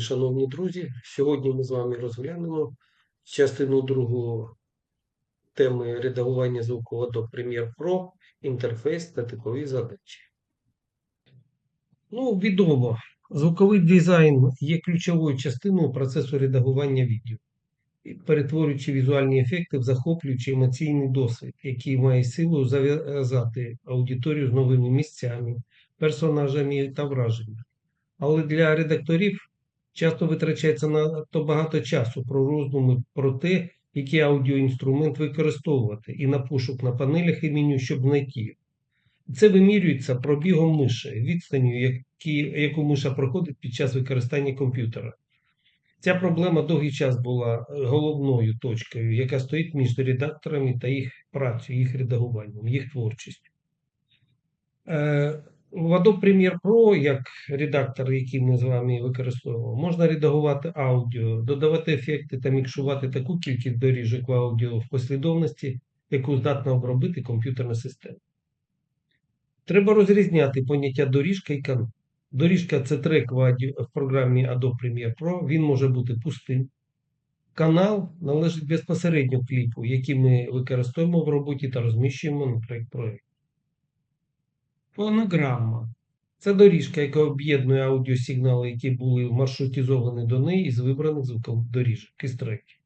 Шановні друзі, сьогодні ми з вами розглянемо частину другу теми редагування звукового до Premiere Pro, інтерфейс та типові задачі. Ну, відомо, звуковий дизайн є ключовою частиною процесу редагування відео, перетворюючи візуальні ефекти в захоплюючий емоційний досвід, який має силу зав'язати аудиторію з новими місцями, персонажами та враженнями. Але для редакторів часто витрачається надто багато часу про роздуми про те, який аудіоінструмент використовувати, і на пошук на панелях і меню, щоб знайти. Це вимірюється пробігом миші, відстанню, яку миша проходить під час використання комп'ютера. Ця проблема довгий час була головною точкою, яка стоїть між редакторами та їх працею, їх редагуванням, їх творчістю. Adobe Premiere Pro, як редактор, який ми з вами використовуємо, можна редагувати аудіо, додавати ефекти та мікшувати таку кількість доріжок в аудіо в послідовності, яку здатна обробити комп'ютерна система. Треба розрізняти поняття доріжка і канал. Доріжка це трек в програмі Adobe Premiere Pro, він може бути пустим. Канал належить безпосередньо кліпу, який ми використовуємо в роботі та розміщуємо на проєкт проєкт. Фонограма. Це доріжка, яка об'єднує аудіосигнали, які були маршрутизовані до неї із вибраних звукових доріжок із треків.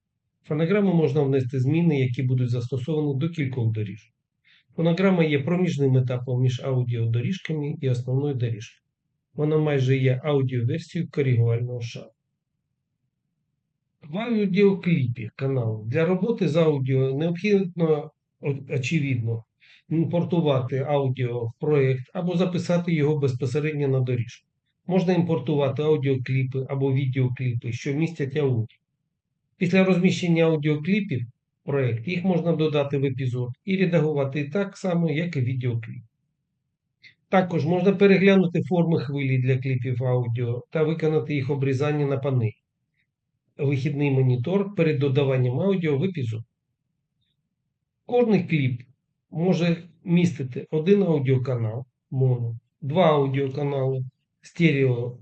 Фонограму можна внести зміни, які будуть застосовані до кількох доріжок. Фонограма є проміжним етапом між аудіодоріжками і основною доріжкою. Вона майже є аудіоверсією коригувального шару. В аудіокліпі каналу для роботи з аудіо необхідно, очевидно, імпортувати аудіо в проєкт або записати його безпосередньо на доріжку. Можна імпортувати аудіокліпи або відеокліпи, що містять аудіо. Після розміщення аудіокліпів в проєкт їх можна додати в епізод і редагувати так само, як і відеокліп. Також можна переглянути форми хвилі для кліпів аудіо та виконати їх обрізання на панелі. Вихідний монітор перед додаванням аудіо в епізод. Кожний кліп може містити один аудіоканал моно, два аудіоканали стерео,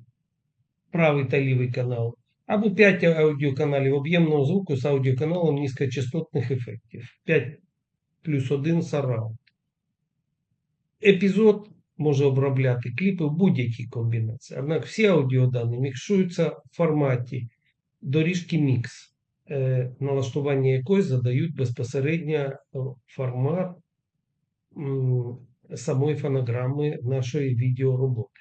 правий та лівий канал, або 5 аудіоканалів об'ємного звуку з аудіоканалом низькочастотних ефектів. 5 плюс 1 сараунд. Епізод може обробляти кліпи в будь-якій комбінації. Однак всі аудіодані мікшуються в форматі доріжки мікс, е, налаштування якої задають безпосередньо формат самої фонограми нашої відеороботи.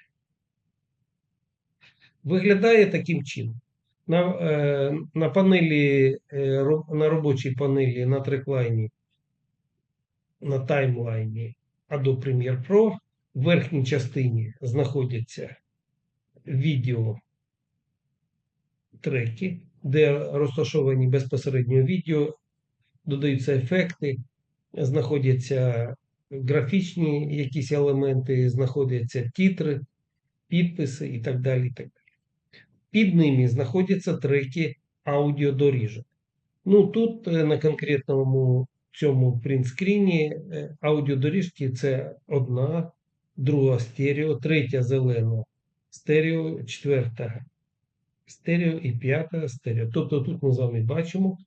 Виглядає таким чином. На е, на панелі, е, на робочій панелі на треклайні, на таймлайні Adobe Premiere Pro в верхній частині знаходяться відео треки, де розташовані безпосередньо відео, додаються ефекти, знаходяться графічні якісь елементи, знаходяться тітри, підписи і так далі. Так далі. Під ними знаходяться треки аудіодоріжок. Ну тут е, на конкретному цьому принтскріні е, аудіодоріжки це одна, друга стерео, третя зелена стерео, четверта стерео і п'ята стерео. Тобто тут ми з вами бачимо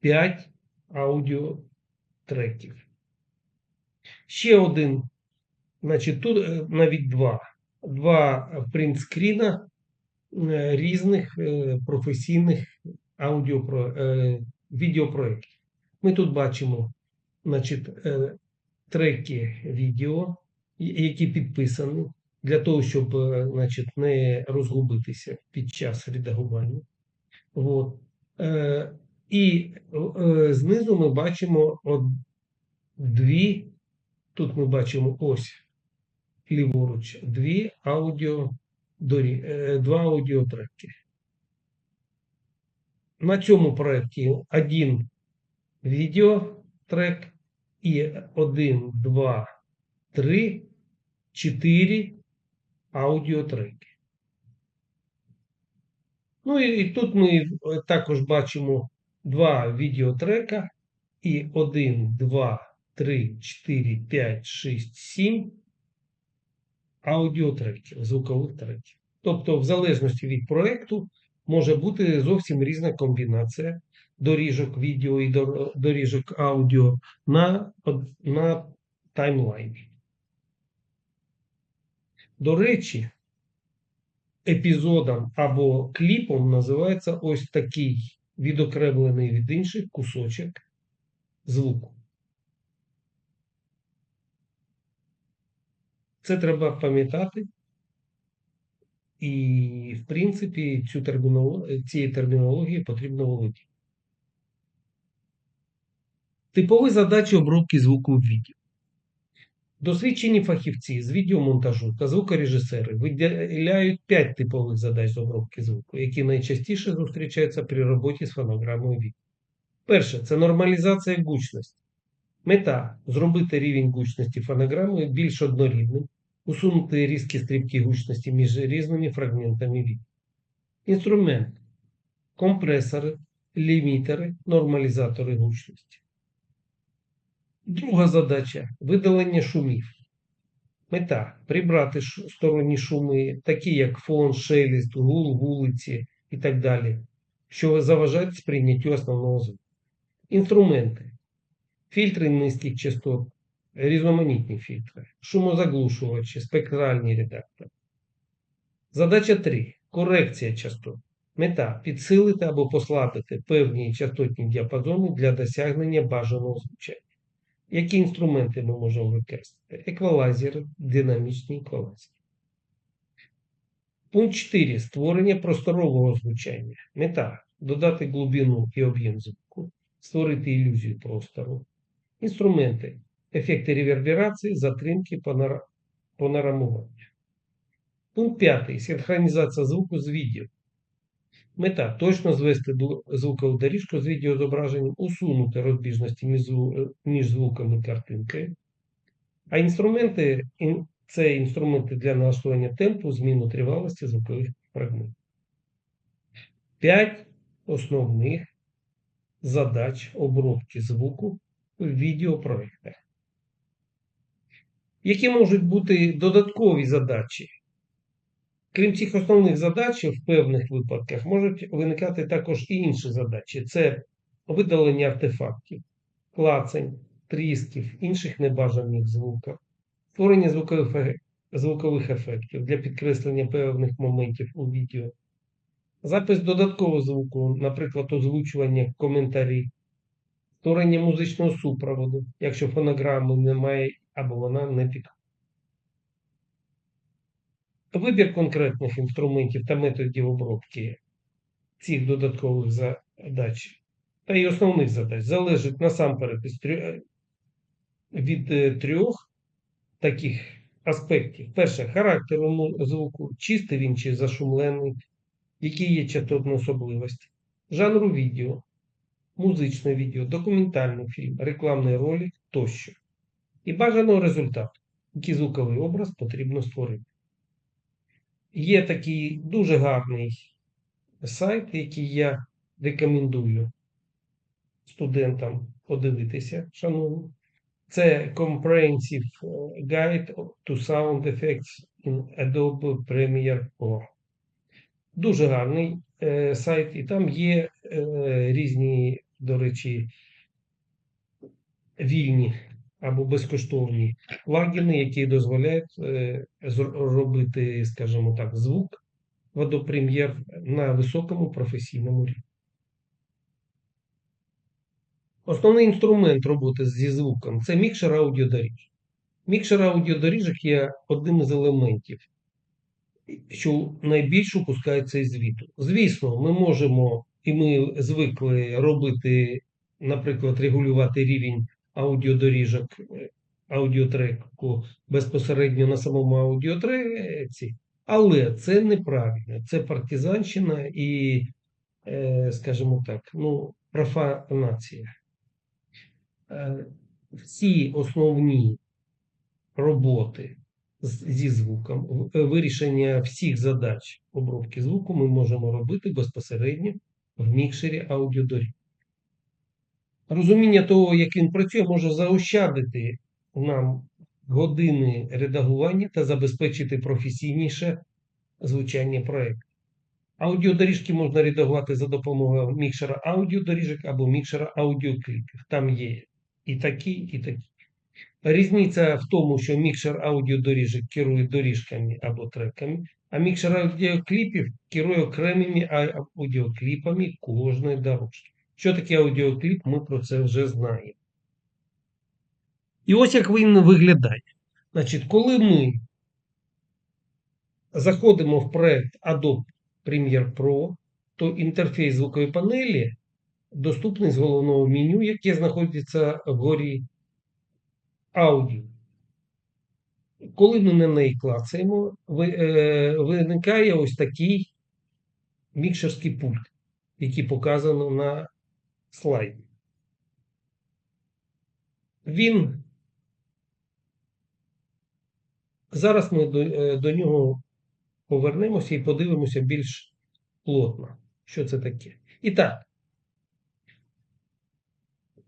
5 аудіотреків. Ще один, значить, тут е, навіть два. Два принтскріна е, різних е, професійних аудіопро, відеопроєктів. Ми тут бачимо значить, треки відео, які підписані для того, щоб значить, не розгубитися під час редагування. От. І знизу ми бачимо дві Тут ми бачимо ось ліворуч дві аудіо, е, два аудіотреки. На цьому проєкті один відеотрек і один, два, три, чотири аудіотреки. Ну і, і тут ми е, також бачимо два відеотрека і один, два. 3, 4, 5, 6, 7 аудіотреків, звукових треків. Тобто, в залежності від проєкту, може бути зовсім різна комбінація доріжок відео і доріжок аудіо на, на таймлайні. До речі, епізодом або кліпом називається ось такий відокремлений від інших кусочок звуку. Це треба пам'ятати. І, в принципі, цю термінолог... цією термінологією потрібно володіти. Типові задачі обробки звуку в відео. Досвідчені фахівці з відеомонтажу та звукорежисери виділяють 5 типових задач з обробки звуку, які найчастіше зустрічаються при роботі з фонограмою відео. Перше це нормалізація гучності. Мета зробити рівень гучності фонограми більш однорідним, усунути різкі стрибки гучності між різними фрагментами відео. Інструмент компресори, лімітери, нормалізатори гучності. Друга задача видалення шумів. Мета прибрати сторонні шуми, такі як фон, шелест, гул вулиці і так далі, що заважають сприйняттю основного звуку. Інструменти. Фільтри низьких частот, різноманітні фільтри, шумозаглушувачі, спектральні редактори. Задача 3. Корекція частот. Мета підсилити або послабити певні частотні діапазони для досягнення бажаного звучання. Які інструменти ми можемо використати? Еквалайзери, динамічні еквалайзери. Пункт 4. Створення просторового звучання. Мета додати глибину і об'єм звуку, створити ілюзію простору. Інструменти. Ефекти реверберації, затримки, панора- панорамування. Пункт 5. Синхронізація звуку з відео. Мета точно звести звукову доріжку з відеозображенням, усунути розбіжності між, зву- між звуком і картинкою. А інструменти це інструменти для налаштування темпу, зміну тривалості звукових фрагментів. П'ять основних задач обробки звуку в відеопроектах. Які можуть бути додаткові задачі? Крім цих основних задач, в певних випадках можуть виникати також і інші задачі: це видалення артефактів, клацань, трісків, інших небажаних звуків, створення звукових ефектів для підкреслення певних моментів у відео, запис додаткового звуку, наприклад, озвучування коментарів, створення музичного супроводу, якщо фонограми немає або вона не підходить. Вибір конкретних інструментів та методів обробки цих додаткових задач та й основних задач залежить насамперед від е, трьох таких аспектів. Перше, характеру му- звуку, чистий він чи зашумлений, які є частотні особливості, жанру відео, музичне відео, документальний фільм, рекламний ролик тощо. І бажаного результату, який звуковий образ потрібно створити. Є такий дуже гарний сайт, який я рекомендую студентам подивитися, шановні. Це Comprehensive Guide to Sound Effects in Adobe Premiere Pro. Дуже гарний е, сайт, і там є е, різні, до речі, вільні або безкоштовні плагіни, які дозволяють е, робити, скажімо так, звук в Adobe Premiere на високому професійному рівні. Основний інструмент роботи зі звуком це мікшер аудіодоріжок. Мікшер аудіодоріжок є одним із елементів, що найбільше упускається із звіту. Звісно, ми можемо і ми звикли робити, наприклад, регулювати рівень аудіодоріжок, е, аудіотреку безпосередньо на самому аудіотреці, але це неправильно. Це партизанщина і, е, скажімо так, ну, профанація. Е, Всі основні роботи зі звуком, вирішення всіх задач обробки звуку ми можемо робити безпосередньо в мікшері аудіодоріг. Розуміння того, як він працює, може заощадити нам години редагування та забезпечити професійніше звучання проєкту. Аудіодоріжки можна редагувати за допомогою мікшера аудіодоріжок або мікшера аудіокліпів. Там є і такі, і такі. Різниця в тому, що мікшер аудіодоріжок керує доріжками або треками, а мікшер аудіокліпів керує окремими аудіокліпами кожної дорожки. Що таке аудіокліп, ми про це вже знаємо. І ось як він виглядає. Значить, коли ми заходимо в проект Adobe Premiere Pro, то інтерфейс звукової панелі доступний з головного меню, яке знаходиться вгорі аудіо. Коли ми на неї клацаємо, е, виникає ось такий мікшерський пульт, який показано на слайді. Він зараз ми до, е, до нього повернемося і подивимося більш плотно, що це таке. І так,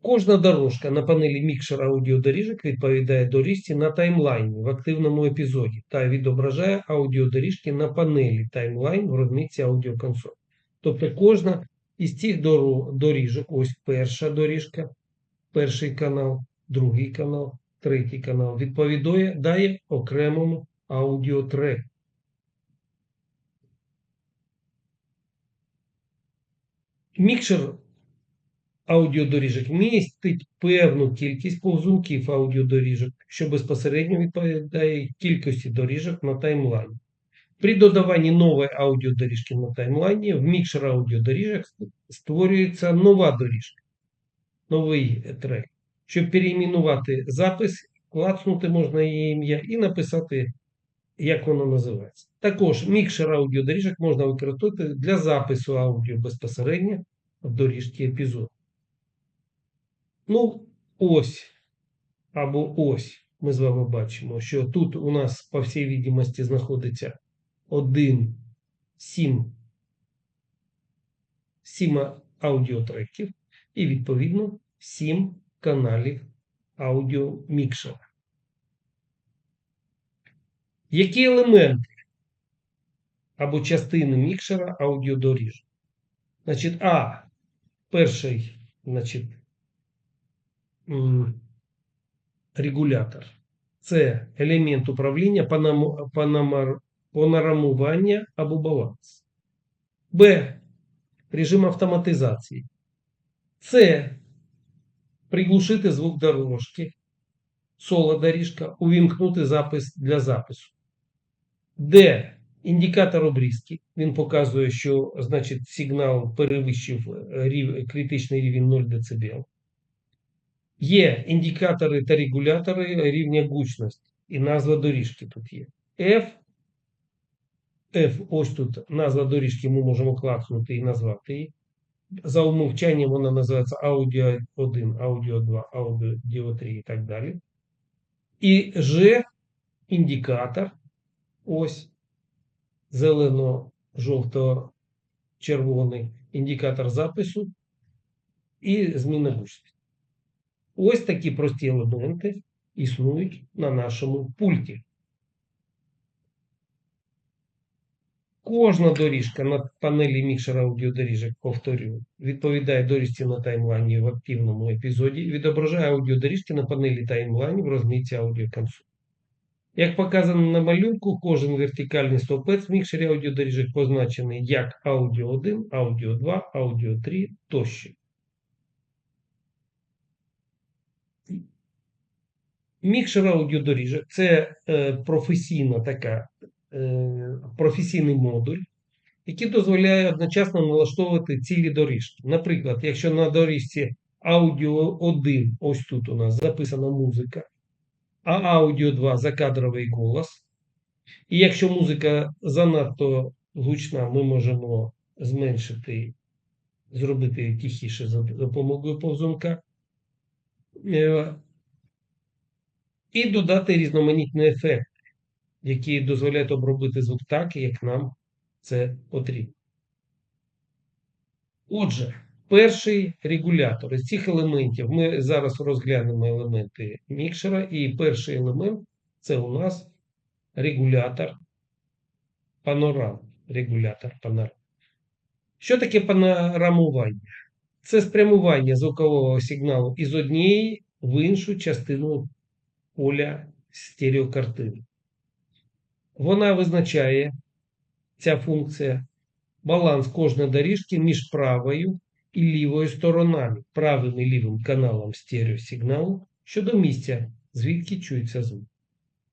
кожна дорожка на панелі мікшера аудіодоріжок відповідає доріжці на таймлайні в активному епізоді та відображає аудіодоріжки на панелі таймлайн в розмітці аудіоконсоль. Тобто кожна із цих доріжок, ось перша доріжка, перший канал, другий канал, третій канал, відповідає дає окремому аудіотреку. Мікшер аудіодоріжок містить певну кількість повзунків аудіодоріжок, що безпосередньо відповідає кількості доріжок на таймлайні. При додаванні нової аудіодоріжки на таймлайні в мікшер аудіодоріжок створюється нова доріжка, новий трек. Щоб переіменувати запис, клацнути можна її ім'я і написати, як воно називається. Також мікшер аудіодоріжок можна використовувати для запису аудіо безпосередньо в доріжці епізоду. Ну, ось або ось ми з вами бачимо, що тут у нас, по всій відомості, знаходиться 1, 7, 7 аудіотреків і, відповідно, 7 каналів аудіомікшера. Які елементи або частини мікшера аудіодоріжок? Значить, А. Перший, значить, регулятор. Це елемент управління панам- панорамування або баланс. Б. Режим автоматизації. С. Приглушити звук дорожки. Соло доріжка. Увімкнути запис для запису. Д. Індикатор обрізки. Він показує, що значить, сигнал перевищив е, рів- критичний рівень 0 дБ. Є індикатори та регулятори рівня гучності. І назва доріжки тут є. F. F, ось тут назва доріжки, ми можемо клацнути і назвати її. За умовчанням вона називається аудіо 1, аудіо 2, аудіо 3 і так далі. І G індикатор. Ось зелено-жовто-червоний індикатор запису і зміна гучності. Ось такі прості елементи існують на нашому пульті. Кожна доріжка на панелі мікшера аудіодоріжок, повторюю, відповідає доріжці на таймлайні в активному епізоді і відображає аудіодоріжки на панелі таймлайні в розмітці аудіоконсолі. Як показано на малюнку, кожен вертикальний стовпець в мікшері аудіодоріжок позначений як аудіо 1, аудіо 2, аудіо 3 тощо. Мікшер аудіодоріжок це е, професійна така, професійний модуль, який дозволяє одночасно налаштовувати цілі доріжки. Наприклад, якщо на доріжці аудіо 1, ось тут у нас записана музика, а аудіо 2 закадровий голос. І якщо музика занадто гучна, ми можемо зменшити, зробити тихіше за допомогою повзунка. Е, І додати різноманітні ефекти, які дозволяють обробити звук так, як нам це потрібно. Отже, перший регулятор. Із цих елементів ми зараз розглянемо елементи мікшера, і перший елемент це у нас регулятор панорам. Регулятор панорам. Що таке панорамування? Це спрямування звукового сигналу із однієї в іншу частину поля стереокартини. Вона визначає ця функція баланс кожної доріжки між правою і лівою сторонами, правим і лівим каналом стереосигналу щодо місця, звідки чується звук.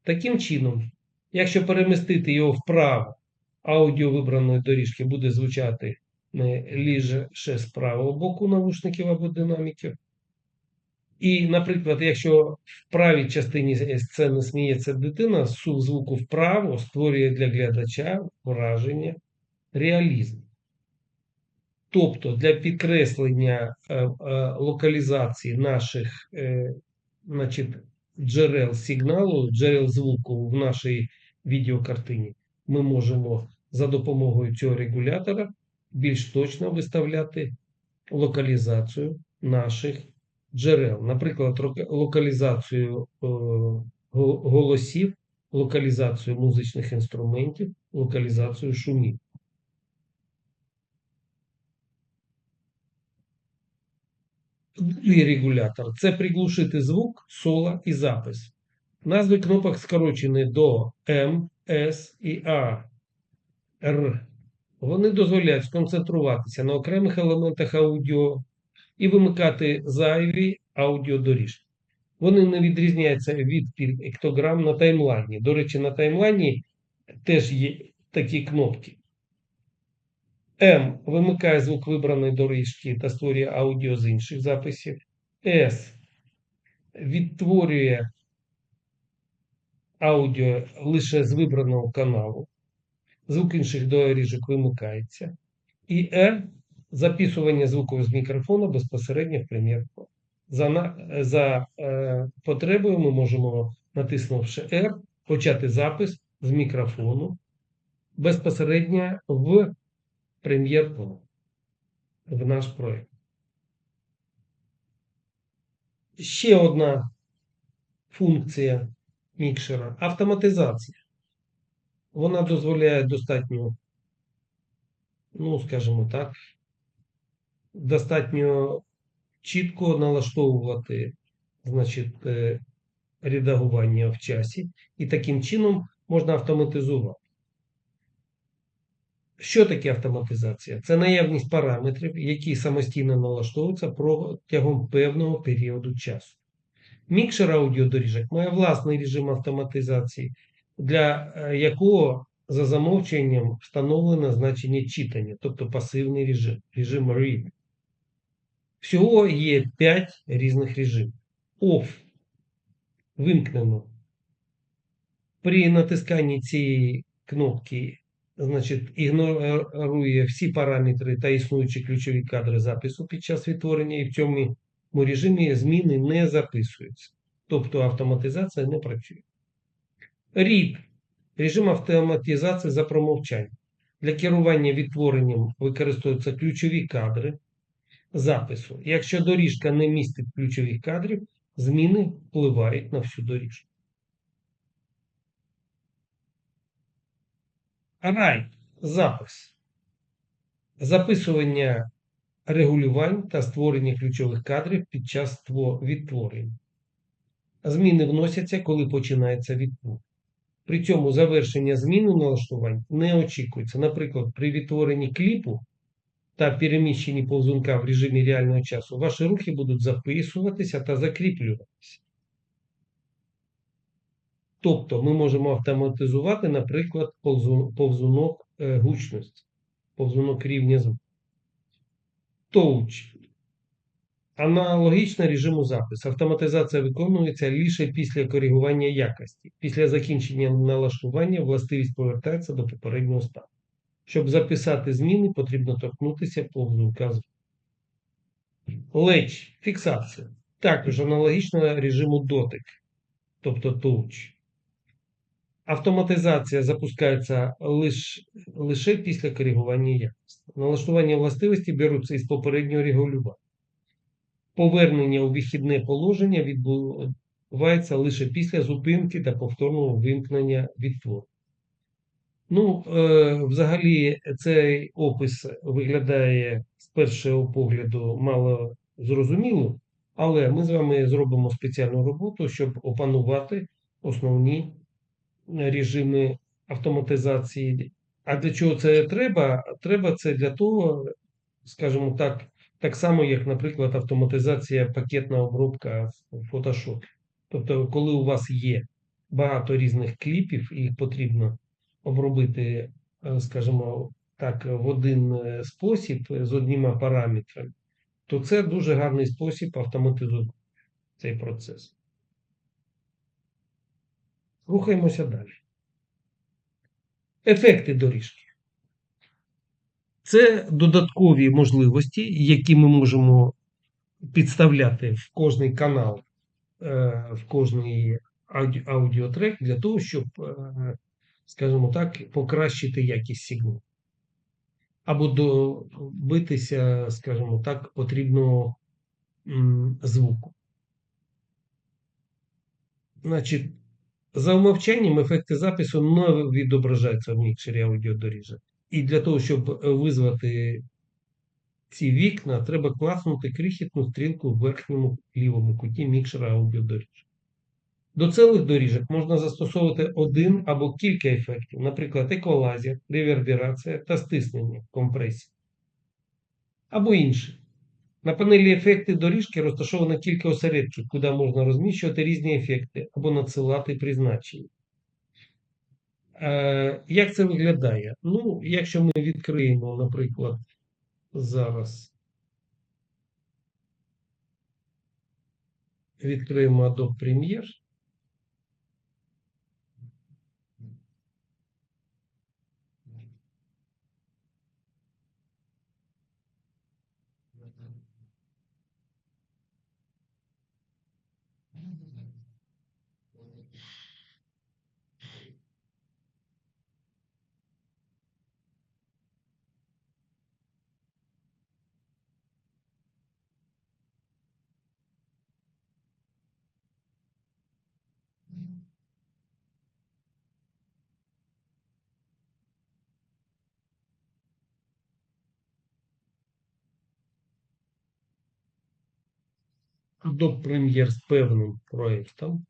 Таким чином, якщо перемістити його вправо, аудіо вибраної доріжки буде звучати ліже з правого боку навушників або динаміків. І, наприклад, якщо в правій частині сцени сміється дитина, сув звуку вправо створює для глядача враження реалізму. Тобто для підкреслення е, е, локалізації наших е, значить, джерел сигналу, джерел звуку в нашій відеокартині, ми можемо за допомогою цього регулятора більш точно виставляти локалізацію наших джерел. Наприклад, локалізацію голосів, локалізацію музичних інструментів, локалізацію шумів. Другий регулятор це приглушити звук, соло і запис. Назви кнопок скорочені до М, С і А, Р. Вони дозволяють сконцентруватися на окремих елементах аудіо і вимикати зайві аудіодоріжки. Вони не відрізняються від піктограм на таймлайні. До речі, на таймлайні теж є такі кнопки. М вимикає звук вибраної доріжки та створює аудіо з інших записів. С відтворює аудіо лише з вибраного каналу. Звук інших доріжок вимикається. І Р записування звуку з мікрофона безпосередньо в прем'єр Pro. За за е, потребою ми можемо, натиснувши R, почати запис з мікрофону безпосередньо в Premiere Pro в наш проєкт. Ще одна функція мікшера автоматизація. Вона дозволяє достатньо, ну, скажімо так, достатньо чітко налаштовувати значить, е, редагування в часі, і таким чином можна автоматизувати. Що таке автоматизація? Це наявність параметрів, які самостійно налаштовуються протягом певного періоду часу. Мікшер аудіодоріжок має власний режим автоматизації, для е, якого за замовченням встановлено значення читання, тобто пасивний режим, режим read. Всього є 5 різних режимів. Off вимкнено. При натисканні цієї кнопки значить, ігнорує всі параметри та існуючі ключові кадри запису під час відтворення, і в цьому режимі зміни не записуються. Тобто автоматизація не працює. Read режим автоматизації за промовчання. Для керування відтворенням використовуються ключові кадри запису. Якщо доріжка не містить ключових кадрів, зміни впливають на всю доріжку. Райт запис. Записування регулювань та створення ключових кадрів під час відтворення. Зміни вносяться, коли починається відтвор. При цьому завершення зміни налаштувань не очікується. Наприклад, при відтворенні кліпу та переміщенні повзунка в режимі реального часу, ваші рухи будуть записуватися та закріплюватися. Тобто ми можемо автоматизувати, наприклад, повзунок е, гучності, повзунок рівня звуку. Touch. Аналогічно режиму запису. Автоматизація виконується лише після коригування якості. Після закінчення налаштування властивість повертається до попереднього стану. Щоб записати зміни, потрібно торкнутися повзунка звуку. Леч фіксація. Також аналогічно режиму дотик, тобто touch. Автоматизація запускається лише, лише після коригування якості. Налаштування властивості беруться із попереднього регулювання. Повернення у вихідне положення відбувається лише після зупинки та повторного вимкнення відтвору. Ну, е, взагалі, цей опис виглядає з першого погляду мало зрозуміло, але ми з вами зробимо спеціальну роботу, щоб опанувати основні режими автоматизації. А для чого це треба? Треба це для того, скажімо так, так само, як, наприклад, автоматизація пакетна обробка в Photoshop. Тобто, коли у вас є багато різних кліпів, і їх потрібно обробити, е, скажімо так, в один е, спосіб з одніма параметрами, то це дуже гарний спосіб автоматизувати цей процес. Рухаємося далі. Ефекти доріжки. Це додаткові можливості, які ми можемо підставляти в кожний канал, е, в кожний аудіотрек для того, щоб, е, скажімо так, покращити якість сигналу. Або добитися, скажімо так, потрібного звуку. Значить, за умовчанням ефекти запису не відображаються в мікшері аудіодоріжок. І для того, щоб визвати ці вікна, треба класнути крихітну стрілку в верхньому лівому куті мікшера аудіодоріжок. До цілих доріжок можна застосовувати один або кілька ефектів, наприклад, еквалайзер, реверберація та стиснення компресії. Або інші. На панелі ефекти доріжки розташовано кілька осередків, куди можна розміщувати різні ефекти або надсилати призначення. Е, як це виглядає? Ну, якщо ми відкриємо, наприклад, зараз відкриємо Adobe Premiere. Adobe Premiere з певним проєктом.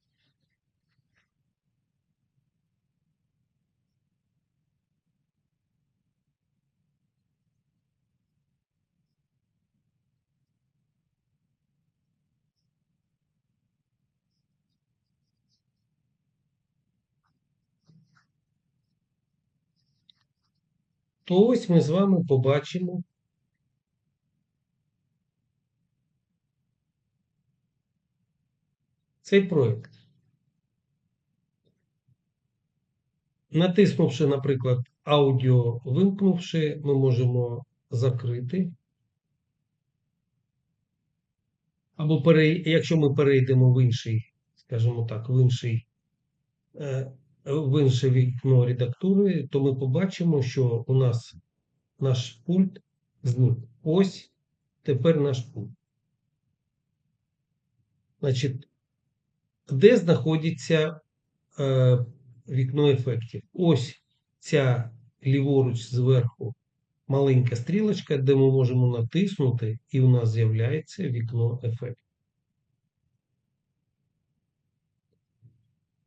То ось ми з вами побачимо цей проєкт. Натиснувши, наприклад, аудіо вимкнувши, ми можемо закрити. Або пере... якщо ми перейдемо в інший, скажімо так, в інший, е, в інше вікно редактури, то ми побачимо, що у нас наш пульт зник. Ось тепер наш пульт. Значить, де знаходиться е, вікно ефектів? Ось ця ліворуч зверху маленька стрілочка, де ми можемо натиснути, і у нас з'являється вікно ефектів.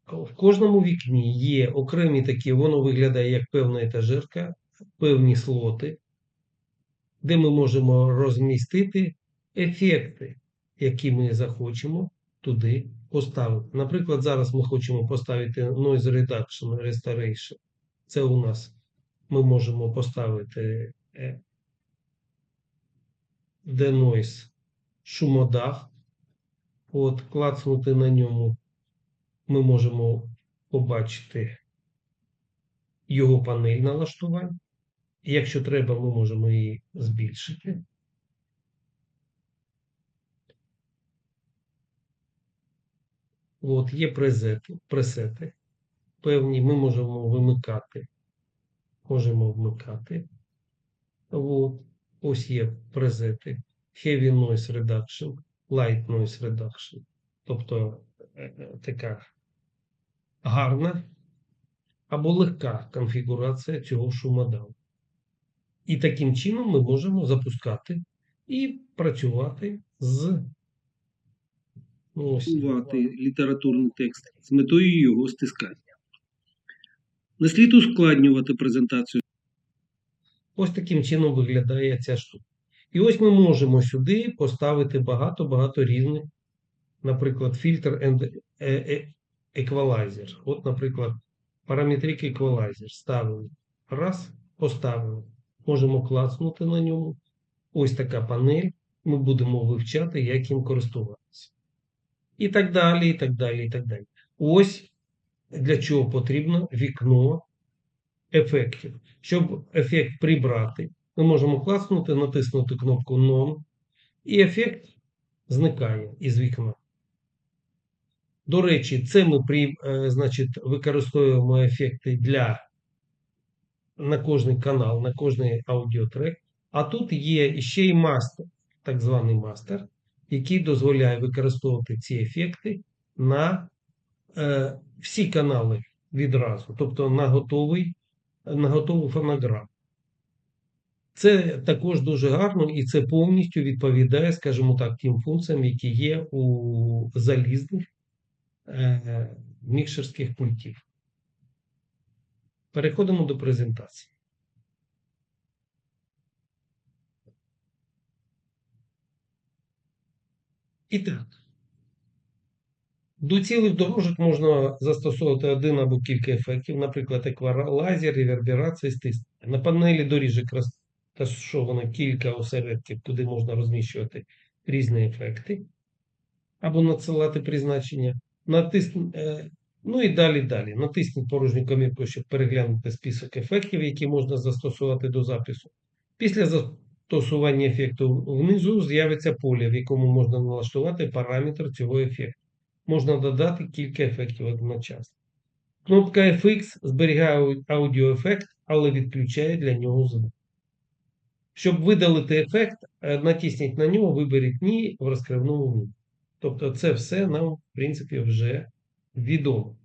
В кожному вікні є окремі такі, воно виглядає як певна етажерка, певні слоти, де ми можемо розмістити ефекти, які ми захочемо туди поставити. Наприклад, зараз ми хочемо поставити Noise Reduction Restoration. Це у нас ми можемо поставити е, Denoise шумодав. От, клацнути на ньому ми можемо побачити його панель налаштувань. Якщо треба, ми можемо її збільшити. От, є презети, пресети певні, ми можемо вимикати. Можемо вмикати. От, ось є презети. Heavy Noise Reduction, Light Noise Reduction. Тобто е, е, така гарна або легка конфігурація цього шумодаву. І таким чином ми можемо запускати і працювати з ну, літературний текст з метою його стискання. Не слід ускладнювати презентацію ось таким чином виглядає ця штука. І ось ми можемо сюди поставити багато-багато різних, наприклад, фільтр and е- еквалайзер. От, наприклад, параметрик еквалайзер. Ставимо. Раз, поставили. Можемо клацнути на ньому. Ось така панель. Ми будемо вивчати, як їм користуватися. І так далі, і так далі, і так далі. Ось для чого потрібно вікно ефектів. Щоб ефект прибрати, ми можемо класнути, натиснути кнопку None, і ефект зникає із вікна. До речі, це ми при, е, значить, використовуємо ефекти для на кожний канал, на кожний аудіотрек. А тут є ще й мастер, так званий мастер, який дозволяє використовувати ці ефекти на е, всі канали відразу, тобто на готовий, на готову фонограму. Це також дуже гарно і це повністю відповідає, скажімо так, тим функціям, які є у залізних е, мікшерських пультів. Переходимо до презентації. І так, до цілих дорожок можна застосовувати один або кілька ефектів, наприклад, еквалайзер, реверберація, стиснення. На панелі доріжок розташовано кілька осередків, куди можна розміщувати різні ефекти або надсилати призначення. Натисн... е, Ну і далі далі. Натисніть порожню комірку, щоб переглянути список ефектів, які можна застосувати до запису. Після застосування ефекту внизу з'явиться поле, в якому можна налаштувати параметр цього ефекту. Можна додати кілька ефектів одночасно. Кнопка FX зберігає аудіоефект, але відключає для нього звук. Щоб видалити ефект, е, натисніть на нього, виберіть ні в розкривному меню. Тобто це все нам, в принципі, вже відомо.